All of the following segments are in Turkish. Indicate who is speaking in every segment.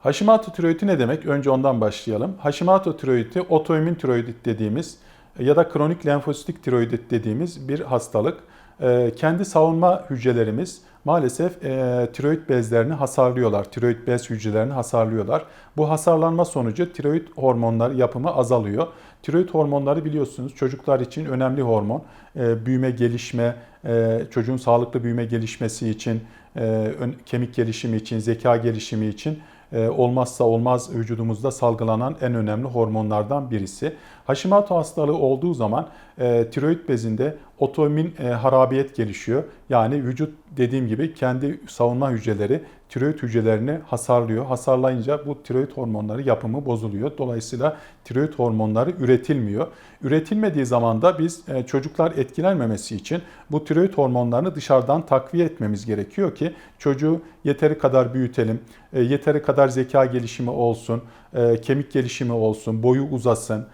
Speaker 1: Hashimoto tiroidi ne demek? Önce ondan başlayalım. Hashimoto tiroidi otoimmün tiroidit dediğimiz ya da kronik lenfositik tiroidit dediğimiz bir hastalık. Ee, Kendi savunma hücrelerimiz maalesef e, tiroid bezlerini hasarlıyorlar. Tiroid bez hücrelerini hasarlıyorlar. Bu hasarlanma sonucu tiroid hormonları yapımı azalıyor. Tiroid hormonları biliyorsunuz çocuklar için önemli hormon. Ee, Büyüme, gelişme, e, çocuğun sağlıklı büyüme gelişmesi için, e, kemik gelişimi için, zeka gelişimi için olmazsa olmaz vücudumuzda salgılanan en önemli hormonlardan birisi. Hashimoto hastalığı olduğu zaman e, tiroid bezinde otoimmün e, harabiyet gelişiyor. Yani vücut dediğim gibi kendi savunma hücreleri tiroid hücrelerini hasarlıyor. Hasarlayınca bu tiroid hormonları yapımı bozuluyor. Dolayısıyla tiroid hormonları üretilmiyor. Üretilmediği zaman da biz e, çocuklar etkilenmemesi için bu tiroid hormonlarını dışarıdan takviye etmemiz gerekiyor ki çocuğu yeteri kadar büyütelim, e, yeteri kadar zeka gelişimi olsun, e, kemik gelişimi olsun, boyu uzasın,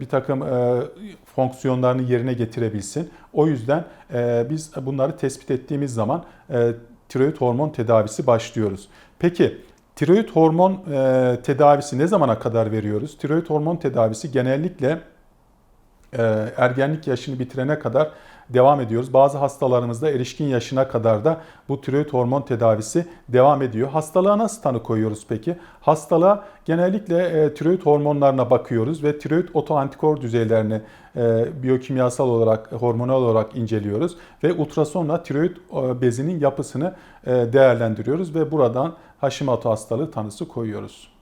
Speaker 1: bir takım e, fonksiyonlarını yerine getirebilsin. O yüzden e, biz bunları tespit ettiğimiz zaman e, tiroid hormon tedavisi başlıyoruz. Peki tiroid hormon tedavisi ne zamana kadar veriyoruz? Tiroid hormon tedavisi genellikle ergenlik yaşını bitirene kadar devam ediyoruz. Bazı hastalarımızda erişkin yaşına kadar da bu tiroid hormon tedavisi devam ediyor. Hastalığa nasıl tanı koyuyoruz peki? Hastalığa genellikle e, tiroid hormonlarına bakıyoruz ve tiroid otoantikor düzeylerini e, biyokimyasal olarak, hormonal olarak inceliyoruz ve ultrasonla tiroid e, bezinin yapısını e, değerlendiriyoruz ve buradan Hashimoto hastalığı tanısı koyuyoruz.